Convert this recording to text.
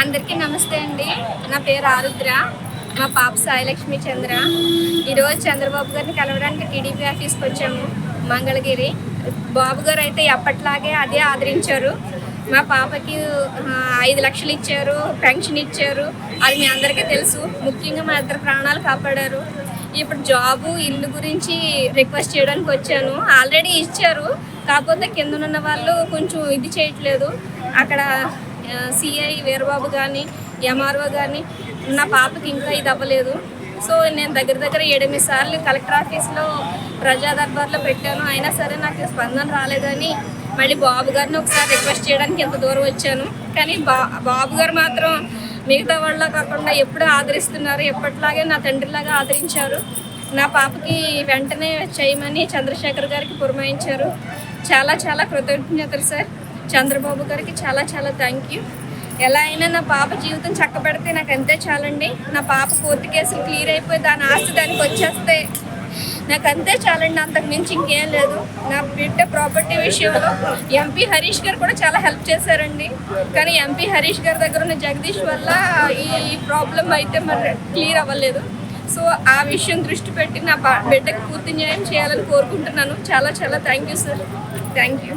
అందరికీ నమస్తే అండి. నా పేరు ఆరుద్ర. మా పాప సాయిలక్ష్మి చంద్ర. ఈరోజు చంద్రబాబు గారిని కలవడానికి టీడీపీ ఆఫీస్కి వచ్చాము. మంగళగిరి. బాబు గారు అయితే ఎప్పట్లాగే అదే ఆదరించారు. మా పాపకి ఐదు లక్షలు ఇచ్చారు పెన్షన్ ఇచ్చారు. అది మీ అందరికీ తెలుసు. ముఖ్యంగా మా ఇద్దరు ప్రాణాలు కాపాడారు. ఇప్పుడు జాబు ఇల్లు గురించి రిక్వెస్ట్ చేయడానికి వచ్చాను. ఆల్రెడీ ఇచ్చారు. కాకపోతే కింద ఉన్న వాళ్ళు కొంచెం ఇది చేయట్లేదు. అక్కడ సిఐ వీరబాబు కానీ ఎంఆర్ఓ కానీ నా పాపకి ఇంకా ఇది అవ్వలేదు. సో నేను దగ్గర దగ్గర ఎనిమిది సార్లు కలెక్టర్ ఆఫీస్లో ప్రజా దర్బార్లో పెట్టాను. అయినా సరే నాకు స్పందన రాలేదని మళ్ళీ బాబు గారిని ఒకసారి రిక్వెస్ట్ చేయడానికి ఎంత దూరం వచ్చాను. కానీ బా బాబు గారు మాత్రం మిగతా వాళ్ళ కాకుండా ఎప్పుడు ఆదరిస్తున్నారు. ఎప్పటిలాగే నా తండ్రిలాగా ఆదరించారు. నా పాపకి వెంటనే చేయమని చంద్రశేఖర్ గారికి పురమాయించారు. చాలా చాలా కృతజ్ఞతలు సార్. చంద్రబాబు గారికి చాలా చాలా థ్యాంక్ యూ ఎలా అయినా నా పాప జీవితం చక్కబెడితే నాకు అంతే చాలండి. నా పాప కోర్టు కేసులు క్లియర్ అయిపోయి దాని ఆస్తి దానికి వచ్చేస్తే నాకు అంతే చాలండి. అంతకు మించి ఇంకేం లేదు. నా బిడ్డ ప్రాపర్టీ విషయంలో ఎంపీ హరీష్ గారు కూడా చాలా హెల్ప్ చేశారండి. కానీ ఎంపీ హరీష్ గారి దగ్గర ఉన్న జగదీష్ వల్ల ఈ ప్రాబ్లం అయితే మరి క్లియర్ అవ్వలేదు. సో ఆ విషయం దృష్టి పెట్టి నా బా- బిడ్డకి పూర్తి న్యాయం చేయాలని కోరుకుంటున్నాను. చాలా చాలా thank you sir. Thank you.